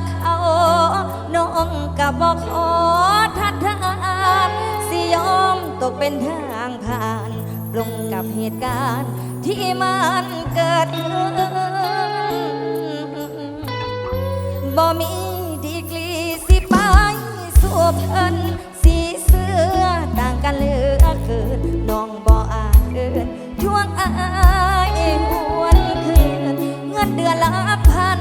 กเขาน้องกับบอกขอทัดทานสิยอมตกเป็นทางผ่านปรุงกับเหตุการณ์ที่มันเกิดขึ้นบ่มีดีกรีสิไปสู่เพิ่นสีเสื้อต่างกันเหลือเกินน้องบ่อาเอินช่วงอายหวนคืนเงินเดือนละพัน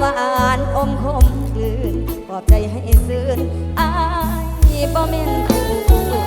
หวานอมคมกลืนปลอบใจให้ซื่นอายบ่แม่นคู่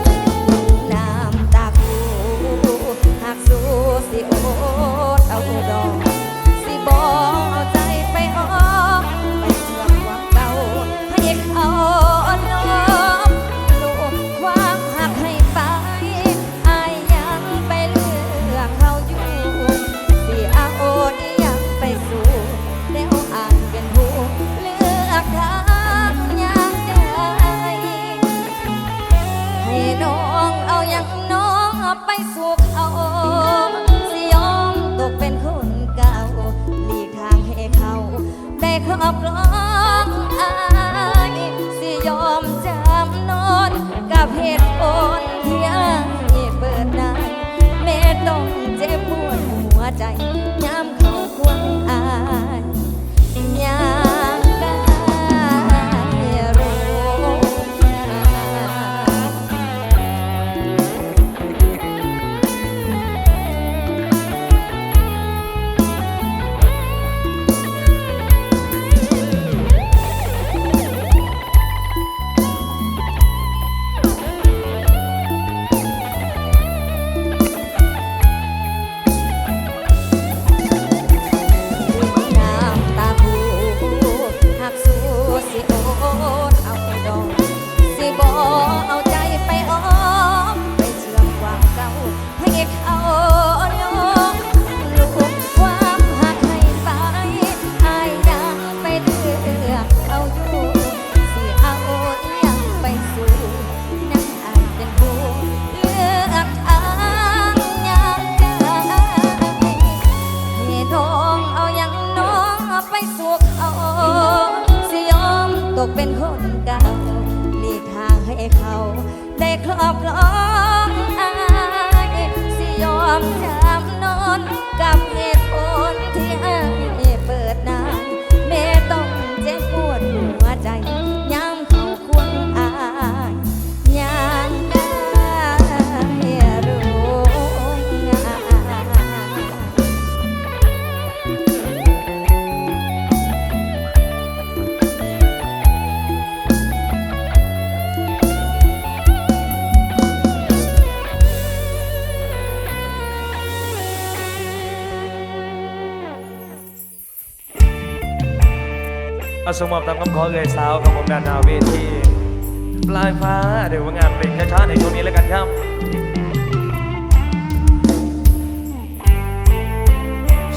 เอาสมมติตามคำขอเอ่ยสาวของผมดานนาเวทีปลายฟ้าเดี๋ยวว่างานเพลงช้าๆในช่วงนี้แล้วกันครับ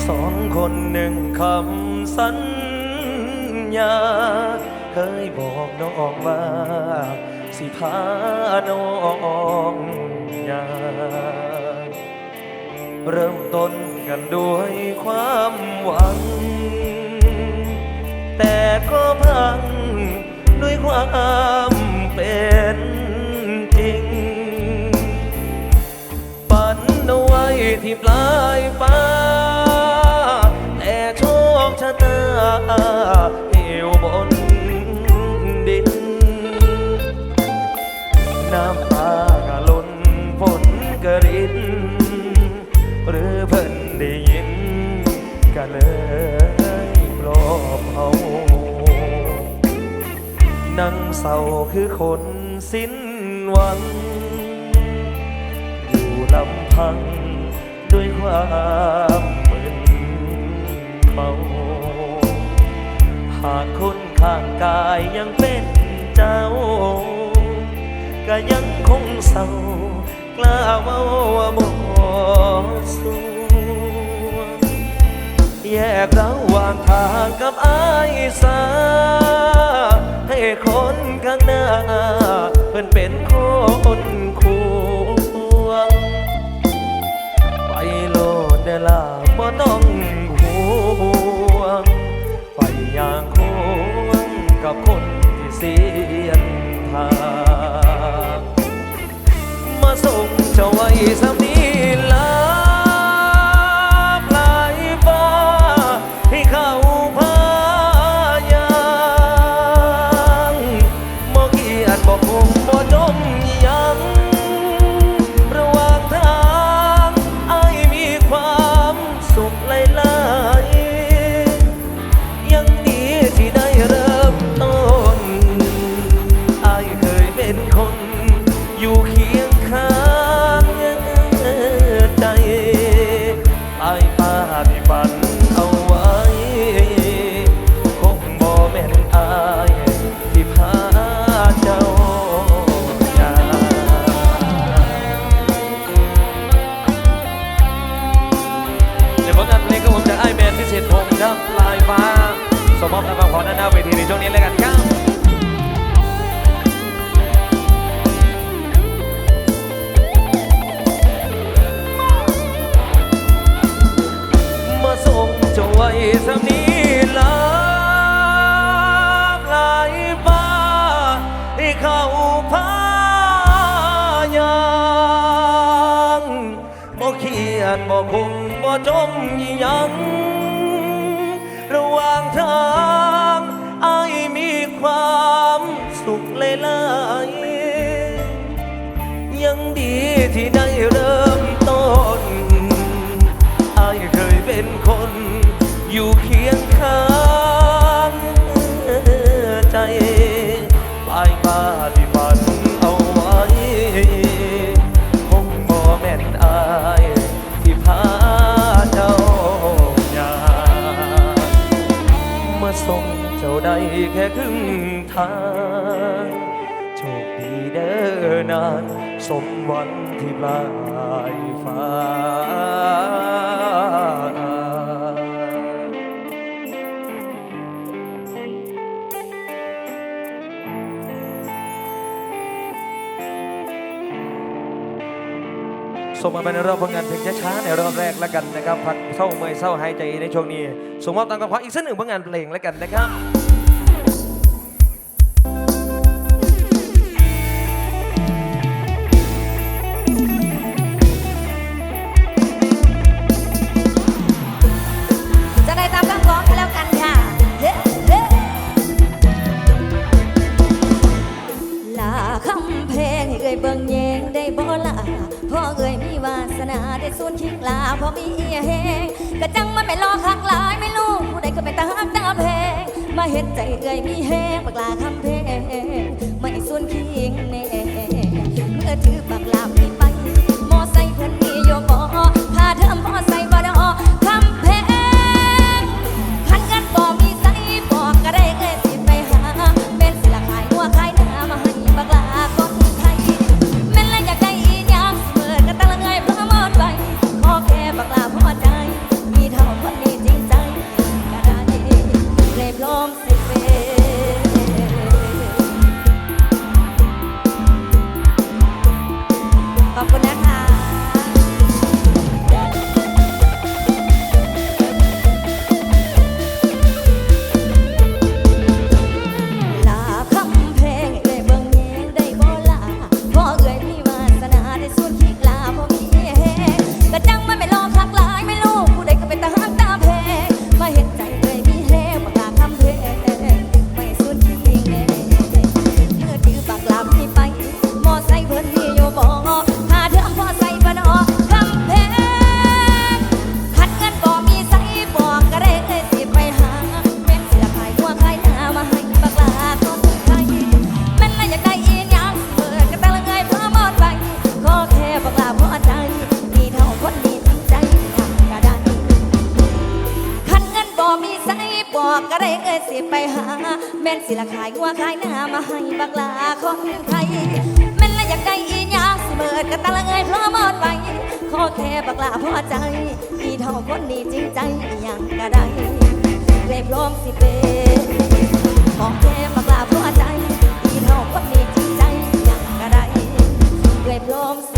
สองคนหนึ่งคำสัญญา เคยบอกน้องว่า สิพาน้องยาเริ่มต้นกันด้วยความหวัง แต่ก็พังด้วยความเป็นจริงฝันเอาไว้ที่ปลายฟ้า แต่โชคชะตาเหวบน นั่งเศร้าคือคนสิ้นหวัง อยู่ลำพังด้วยความมึนเมาหากคนข้างกายยังเป็นเจ้า ก็ยังคงเศร้ากล้าเว่าว่าบ่สู้แยกระหว่างทางกับอายสา คนข้างหน้า เพิ่นเป็นคนควง ไปโลดเดล่าบ่ต้องห่วง ไปอย่างควงกับคนที่เสียนทาง มาส่งเจ้าไว้สา มอบการฟังขอหน้าหน้าเวทีในช่วงนี้เลยกันครับมาส่งเจ้าไว้สำนี้ลาบลายฟ้าให้เขาพายางบ่เครียดบ่คุมบ่จม เป็นคนอยู่เคียงข้างใจปลายฟ้าที่ฝันเอาไว้คงบ่แม่นอายที่พาเจ้าอยางมาส่งเจ้าได้แค่ครึ่งทางโชคดีเด้อนานสมวันที่ปลายฟ้า ส่งมาเป็นรอบผลงานเพลงช้าๆในรอบแรกแล้วกันนะครับพักเศร้าเมื่อยเศร้าหายใจในช่วงนี้ส่งมอบตามกับขออีกสักหนึ่งผลงานเพลงแล้วกันนะครับ แหงบักลาคำเพ ก็ได้เอ่ยสิไปหา แม่นสิละขายงัวขายหน้ามาให้บักลาคนไทยแม่นละอยากได้อีหยาสิเบิดก็ตะละเอ่ยพร้อมอดไปขอแค่บักลาพอใจอีเท่าคนนี้จริงใจอย่างก็ได้เลยพร้อมสิเป็นขอแค่บักลาพอใจอีเท่าคนนี้จริงใจอย่างก็ได้เลยพร้อมสิ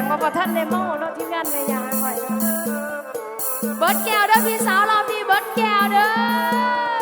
งว่าประท่านเลเมาเนาที่งานในยาหอยเบิร์ดแก้วเด้อพี่สาวเราพี่เบิร์ดแก้วเด้อ